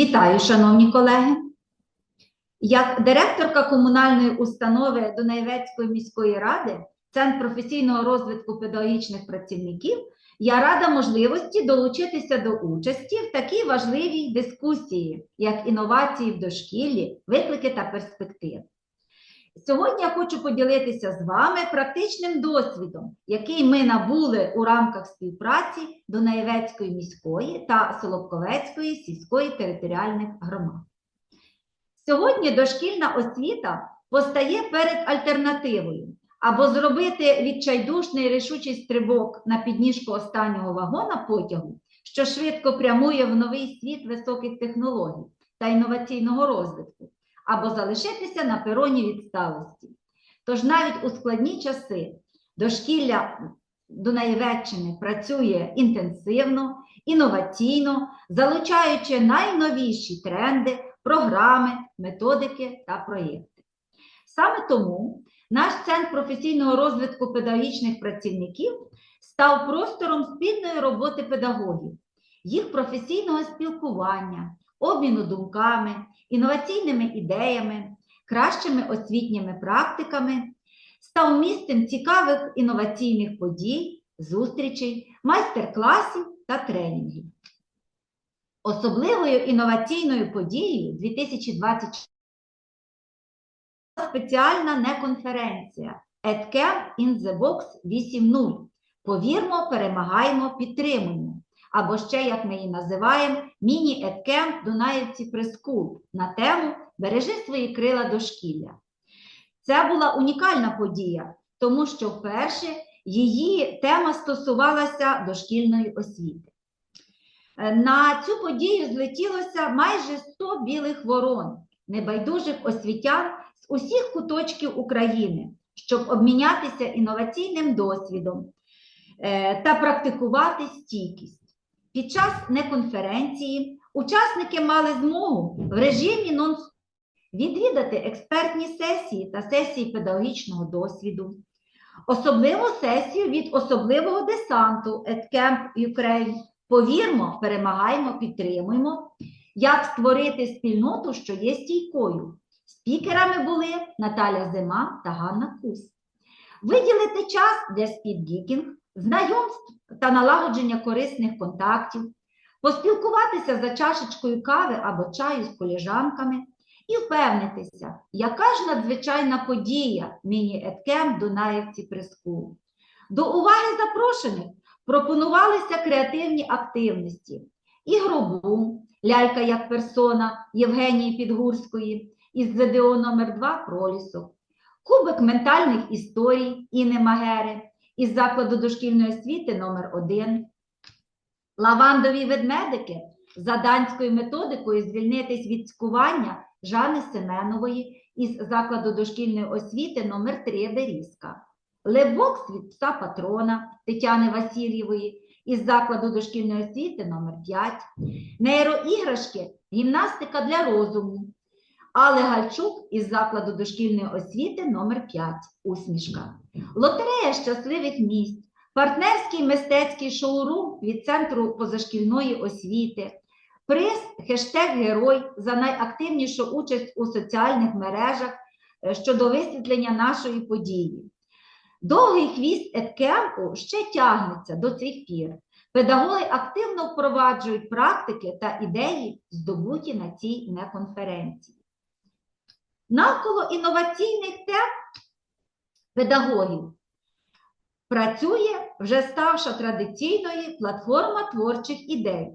Вітаю, шановні колеги. Як директорка комунальної установи Дунаєвецької міської ради, Центр професійного розвитку педагогічних працівників, я рада можливості долучитися до участі в такій важливій дискусії, як інновації в дошкіллі, виклики та перспективи. Сьогодні я хочу поділитися з вами практичним досвідом, який ми набули у рамках співпраці Дунаєвецької міської та Солобковецької сільської територіальних громад. Сьогодні дошкільна освіта постає перед альтернативою або зробити відчайдушний рішучий стрибок на підніжку останнього вагона потягу, що швидко прямує в новий світ високих технологій та інноваційного розвитку або залишитися на пероні відсталості. Тож навіть у складні часи дошкілля Дунаєвеччини працює інтенсивно, інноваційно, залучаючи найновіші тренди, програми, методики та проєкти. Саме тому наш центр професійного розвитку педагогічних працівників став простором спільної роботи педагогів, їх професійного спілкування, обміну думками, інноваційними ідеями, кращими освітніми практиками, став місцем цікавих інноваційних подій, зустрічей, майстер-класів та тренінгів. Особливою інноваційною подією 2024 спеціальна неконференція EdCamp in the Box 8.0. Повірмо, перемагаємо, підтримуємо або ще, як ми її називаємо, міні-едкемп Дунаївці Прескул на тему Бережи свої крила дошкілля. Це була унікальна подія, тому що вперше її тема стосувалася дошкільної освіти. Е, На цю подію злетілося майже 100 білих ворон, небайдужих освітян з усіх куточків України, щоб обмінятися інноваційним досвідом е, та практикувати стійкість. Під час неконференції учасники мали змогу в режимі нон відвідати експертні сесії та сесії педагогічного досвіду, особливу сесію від особливого десанту EdCamp Ukraine. Повірмо, перемагаємо, підтримуємо, як створити спільноту, що є стійкою. Спікерами були Наталя Зима та Ганна Кус. Виділити час для спідгікінг, знайомств та налагодження корисних контактів, поспілкуватися за чашечкою кави або чаю з коліжанками і впевнитися, яка ж надзвичайна подія міні-еткем Дунаївці Прескул. До уваги запрошених пропонувалися креативні активності, ігробум, лялька як персона Євгенії Підгурської із ЗДО номер 2 Пролісок, кубик ментальних історій Інни Магери із закладу дошкільної освіти номер 1 лавандові ведмедики за данською методикою звільнитись від цькування Жани Семенової із закладу дошкільної освіти номер 3 Берізка. Лебокс від пса патрона Тетяни Васильєвої із закладу дошкільної освіти номер 5 нейроіграшки гімнастика для розуму. Але Гальчук із закладу дошкільної освіти номер 5 Усмішка. Лотерея щасливих місць, партнерський мистецький шоурум від Центру позашкільної освіти, приз хештег Герой за найактивнішу участь у соціальних мережах е, щодо висвітлення нашої події. Довгий хвіст еткемпу ще тягнеться до цих пір. Педагоги активно впроваджують практики та ідеї, здобуті на цій неконференції. Навколо інноваційних тем педагогів працює вже ставша традиційною платформа творчих ідей.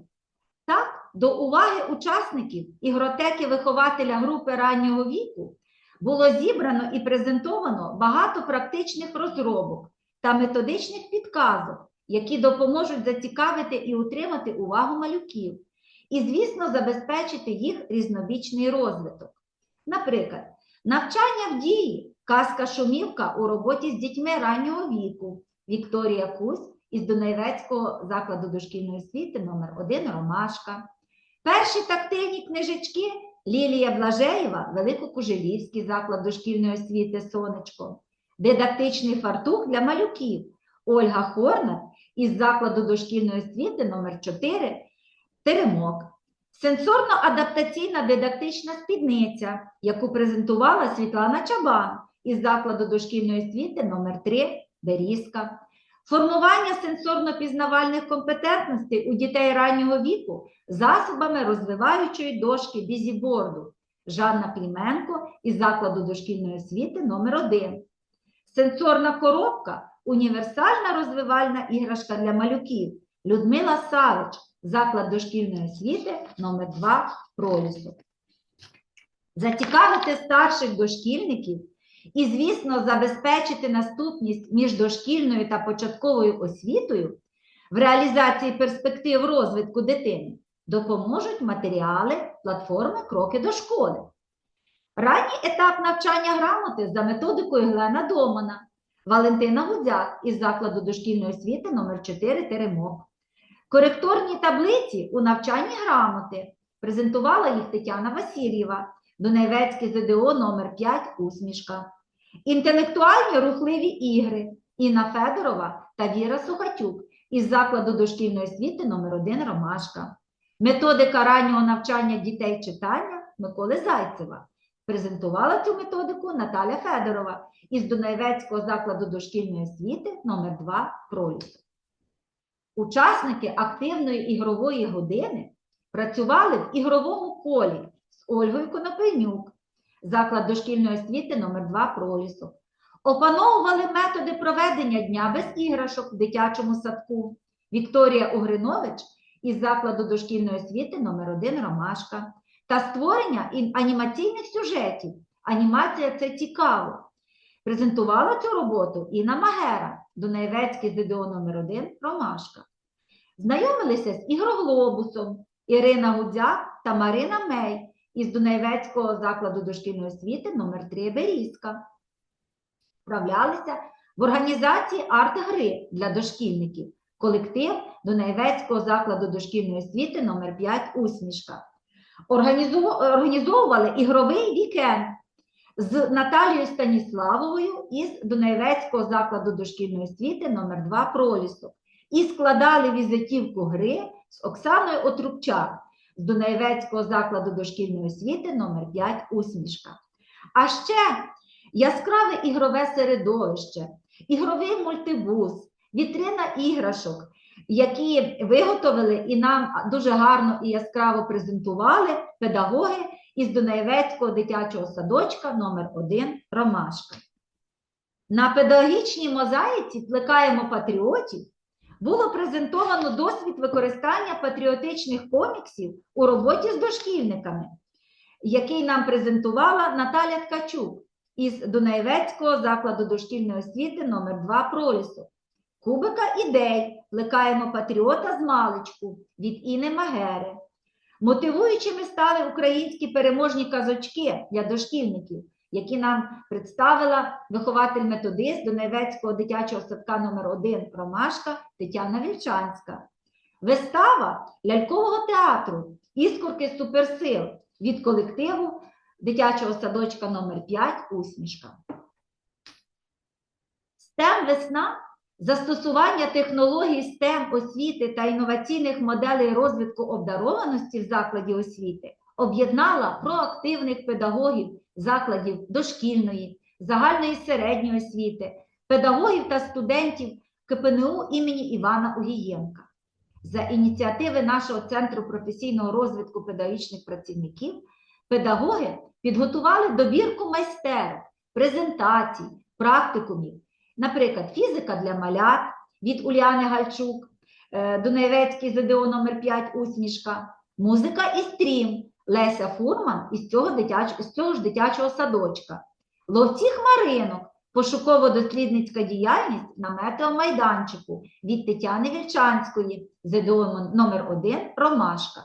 Так, до уваги учасників ігротеки вихователя групи раннього віку було зібрано і презентовано багато практичних розробок та методичних підказок, які допоможуть зацікавити і утримати увагу малюків, і, звісно, забезпечити їх різнобічний розвиток. Наприклад, навчання в дії, казка шумівка у роботі з дітьми раннього віку Вікторія Кусь із Дунаєвецького закладу дошкільної освіти номер 1 Ромашка. Перші тактильні книжечки Лілія Блажеєва, Великокужелівський заклад дошкільної освіти Сонечко. Дидактичний фартух для малюків Ольга Хорнат із закладу дошкільної освіти номер 4 Теремок. Сенсорно-адаптаційна дидактична спідниця, яку презентувала Світлана Чабан із закладу дошкільної освіти номер 3 Берізка. Формування сенсорно-пізнавальних компетентностей у дітей раннього віку засобами розвиваючої дошки бізіборду Жанна Кліменко із закладу дошкільної освіти номер 1 Сенсорна коробка універсальна розвивальна іграшка для малюків Людмила Савич, заклад дошкільної освіти номер 2 Пролісок. Зацікавити старших дошкільників і, звісно, забезпечити наступність між дошкільною та початковою освітою в реалізації перспектив розвитку дитини допоможуть матеріали платформи Кроки до школи. Ранній етап навчання грамоти за методикою Глена Домана, Валентина Гудзяк із закладу дошкільної освіти номер 4 Теремок. Коректорні таблиці у навчанні грамоти презентувала їх Тетяна Васильєва, Донецький ЗДО номер 5 Усмішка. Інтелектуальні рухливі ігри Інна Федорова та Віра Сухатюк із закладу дошкільної освіти номер 1 Ромашка. Методика раннього навчання дітей читання Миколи Зайцева. Презентувала цю методику Наталя Федорова із Дунаєвецького закладу дошкільної освіти номер 2 Пролісок. Учасники активної ігрової години працювали в ігровому колі Ольгою Конопельнюк, заклад дошкільної освіти номер 2 Пролісок. Опановували методи проведення дня без іграшок в дитячому садку. Вікторія Угринович із закладу дошкільної освіти номер 1 Ромашка та створення анімаційних сюжетів. Анімація це цікаво. Презентувала цю роботу Інна Магера, Дунаєвецький ЗДО номер 1 Ромашка. Знайомилися з ігроглобусом Ірина Гудзяк та Марина Мей із Дунаєвецького закладу дошкільної освіти номер 3 Берізка. Вправлялися в організації арт-гри для дошкільників, колектив Дунаєвецького закладу дошкільної освіти номер 5 Усмішка. Організовували ігровий вікенд з Наталією Станіславовою із Дунаєвецького закладу дошкільної освіти номер 2 Пролісок і складали візитівку гри з Оксаною Отрубчак з Дунаєвецького закладу дошкільної освіти номер 5 Усмішка. А ще яскраве ігрове середовище, ігровий мультибус, вітрина іграшок, які виготовили і нам дуже гарно і яскраво презентували педагоги із Дунаєвецького дитячого садочка номер 1 Ромашка. На педагогічній мозаїці плекаємо патріотів було презентовано досвід використання патріотичних коміксів у роботі з дошкільниками, який нам презентувала Наталя Ткачук із Дунаєвецького закладу дошкільної освіти номер 2 Пролісок. Кубика ідей плекаємо патріота з маличку від Іни Магери. Мотивуючими стали українські переможні казочки для дошкільників, які нам представила вихователь-методист Донецького дитячого садка номер 1 Ромашка Тетяна Вільчанська. Вистава лялькового театру Іскорки суперсил від колективу дитячого садочка номер 5 Усмішка. STEM весна Застосування технологій STEM освіти та інноваційних моделей розвитку обдарованості в закладі освіти об'єднала проактивних педагогів закладів дошкільної, загальної середньої освіти, педагогів та студентів КПНУ імені Івана Угієнка. За ініціативи нашого Центру професійного розвитку педагогічних працівників, педагоги підготували добірку майстерок, презентацій, практикумів, Наприклад, фізика для малят від Уляни Гальчук, е, Дунаєвецький ЗДО номер 5 Усмішка, музика і стрім Леся Фурман із цього, дитяч... з цього ж дитячого садочка, ловці хмаринок, пошуково-дослідницька діяльність на метеомайданчику від Тетяни Вільчанської ЗДО номер 1 Ромашка.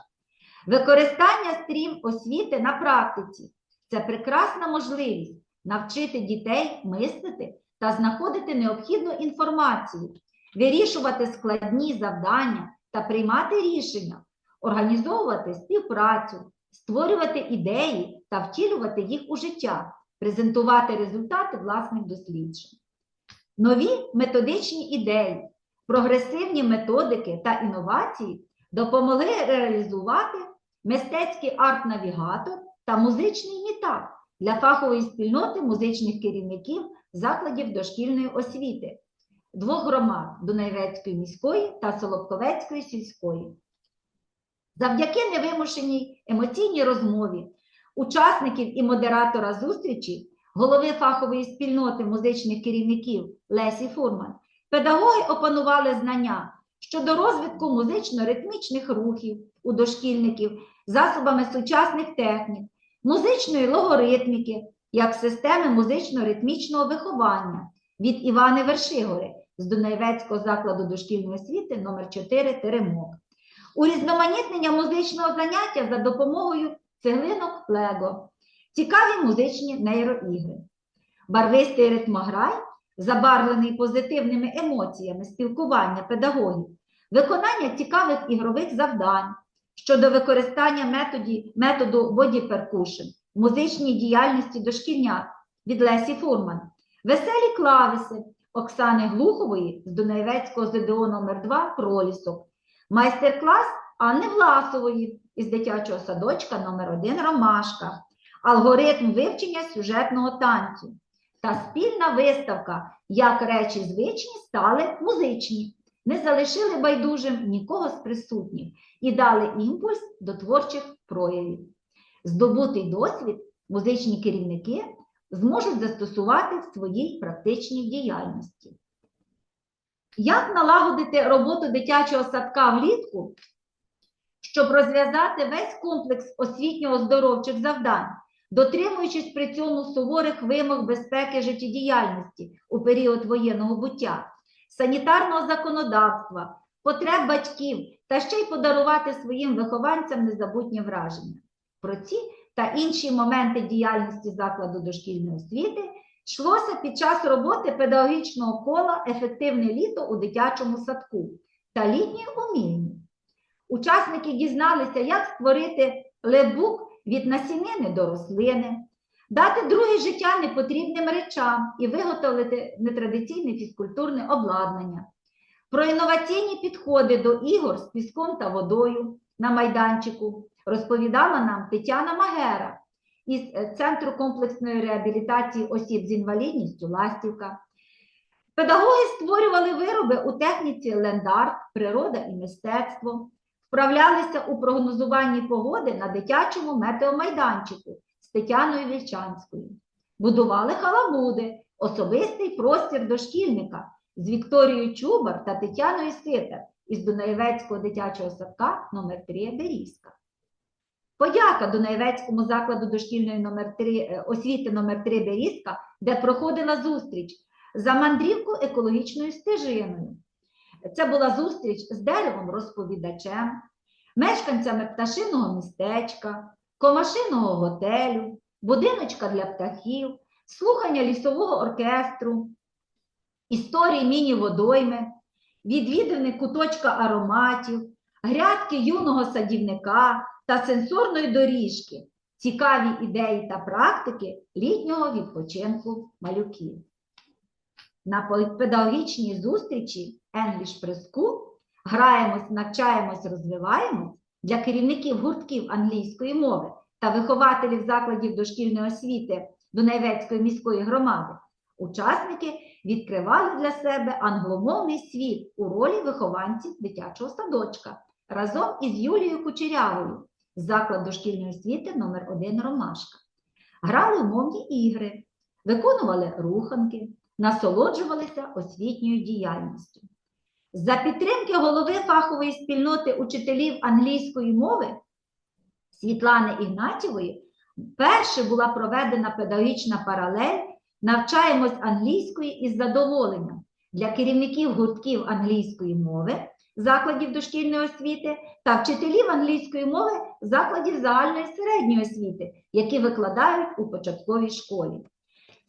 Використання стрім освіти на практиці. Це прекрасна можливість навчити дітей мислити та знаходити необхідну інформацію, вирішувати складні завдання та приймати рішення, організовувати співпрацю, створювати ідеї та втілювати їх у життя, презентувати результати власних досліджень. Нові методичні ідеї, прогресивні методики та інновації допомогли реалізувати мистецький арт-навігатор та музичний мітап для фахової спільноти музичних керівників закладів дошкільної освіти двох громад Дунаєвецької міської та Солодковецької сільської. Завдяки невимушеній емоційній розмові учасників і модератора зустрічі, голови фахової спільноти музичних керівників Лесі Фурман, педагоги опанували знання щодо розвитку музично-ритмічних рухів у дошкільників засобами сучасних технік, музичної логоритміки як системи музично-ритмічного виховання від Івани Вершигори з Дунаєвецького закладу дошкільної освіти номер 4 Теремок. Урізноманітнення музичного заняття за допомогою цеглинок Лего, цікаві музичні нейроігри, барвистий ритмограй, забарвлений позитивними емоціями спілкування педагогів, виконання цікавих ігрових завдань щодо використання методі, методу percussion, музичній діяльності дошкільнят від Лесі Фурман, веселі клавіси Оксани Глухової з Дунаєвецького ЗДО номер 2 пролісок, майстер-клас Анни Власової із дитячого садочка номер 1 Ромашка, алгоритм вивчення сюжетного танцю та спільна виставка Як речі звичні стали музичні. Не залишили байдужим нікого з присутніх і дали імпульс до творчих проявів. Здобутий досвід музичні керівники зможуть застосувати в своїй практичній діяльності. Як налагодити роботу дитячого садка влітку, щоб розв'язати весь комплекс освітньо-оздоровчих завдань, дотримуючись при цьому суворих вимог безпеки життєдіяльності у період воєнного буття, санітарного законодавства, потреб батьків та ще й подарувати своїм вихованцям незабутнє враження. Про ці та інші моменти діяльності закладу дошкільної освіти йшлося під час роботи педагогічного кола Ефективне літо у дитячому садку та літньої умільні. Учасники дізналися, як створити лебук від насінини до рослини, дати друге життя непотрібним речам і виготовити нетрадиційне фізкультурне обладнання, про інноваційні підходи до ігор з піском та водою на майданчику розповідала нам Тетяна Магера із е, Центру комплексної реабілітації осіб з інвалідністю Ластівка. Педагоги створювали вироби у техніці лендарт, природа і мистецтво, вправлялися у прогнозуванні погоди на дитячому метеомайданчику з Тетяною Вільчанською, будували халабуди, особистий простір дошкільника з Вікторією Чубар та Тетяною Ситер із Дунаєвецького дитячого садка номер 3 Берізка. Подяка Дунаєвецькому закладу дошкільної номер 3, е, освіти номер 3 Берізка, де проходила зустріч за мандрівку екологічною стежиною. Це була зустріч з деревом-розповідачем, мешканцями пташиного містечка, комашиного готелю, будиночка для птахів, слухання лісового оркестру, історії міні-водойми, відвідини куточка ароматів, грядки юного садівника та сенсорної доріжки, цікаві ідеї та практики літнього відпочинку малюків. На педагогічній зустрічі English Press School граємось, навчаємось, розвиваємось для керівників гуртків англійської мови та вихователів закладів дошкільної освіти Дунайвецької міської громади. Учасники відкривали для себе англомовний світ у ролі вихованців дитячого садочка разом із Юлією Кучерявою з закладу дошкільної освіти номер 1 Ромашка. Грали у мовні ігри, виконували руханки, насолоджувалися освітньою діяльністю. За підтримки голови фахової спільноти учителів англійської мови Світлани Ігнатєвої перше була проведена педагогічна паралель Навчаємось англійської із задоволенням для керівників гуртків англійської мови, закладів дошкільної освіти та вчителів англійської мови закладів загальної середньої освіти, які викладають у початковій школі.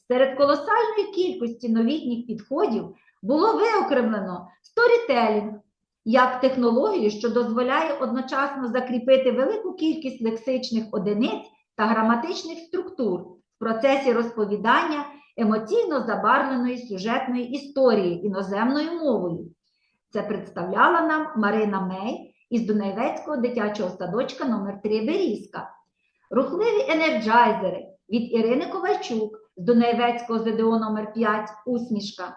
Серед колосальної кількості новітніх підходів було виокремлено сторітелінг як технологію, що дозволяє одночасно закріпити велику кількість лексичних одиниць та граматичних структур в процесі розповідання емоційно забарвленої сюжетної історії іноземною мовою. Це представляла нам Марина Мей із Дунаєвецького дитячого садочка номер 3 Берізка. Рухливі енерджайзери від Ірини Ковальчук з Дунаєвецького ЗДО номер 5 Усмішка.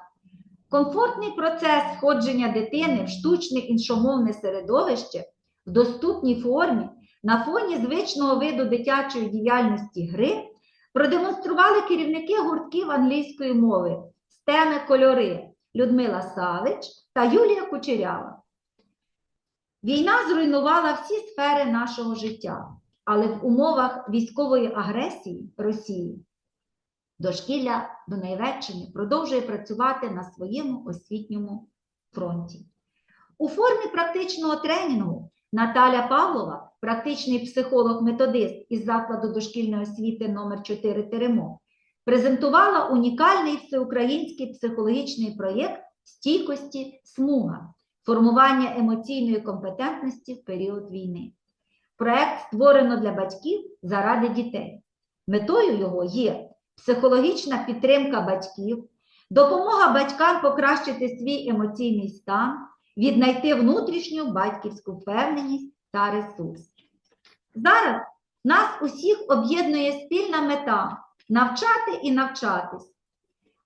Комфортний процес входження дитини в штучне іншомовне середовище в доступній формі на фоні звичного виду дитячої діяльності гри продемонстрували керівники гуртків англійської мови з теми кольори Людмила Савич та Юлія Кучерява. Війна зруйнувала всі сфери нашого життя, але в умовах військової агресії Росії дошкілля Дунаєвеччини продовжує працювати на своєму освітньому фронті. У формі практичного тренінгу Наталя Павлова, практичний психолог-методист із закладу дошкільної освіти номер 4 Теремо, презентувала унікальний всеукраїнський психологічний проєкт стійкості смуга, формування емоційної компетентності в період війни. Проєкт створено для батьків заради дітей. Метою його є психологічна підтримка батьків, допомога батькам покращити свій емоційний стан, віднайти внутрішню батьківську впевненість та ресурс. Зараз нас усіх об'єднує спільна мета навчати і навчатись.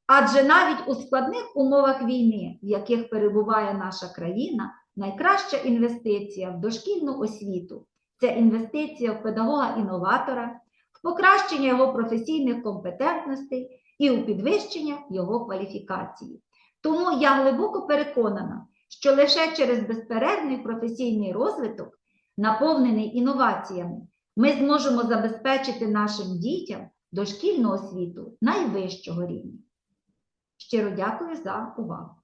Адже навіть у складних умовах війни, в яких перебуває наша країна, найкраща інвестиція в дошкільну освіту це інвестиція в педагога-інноватора, в покращення його професійних компетентностей і у підвищення його кваліфікації. Тому я глибоко переконана, що лише через безперервний професійний розвиток, наповнений інноваціями, ми зможемо забезпечити нашим дітям дошкільну освіту найвищого рівня. Щиро дякую за увагу.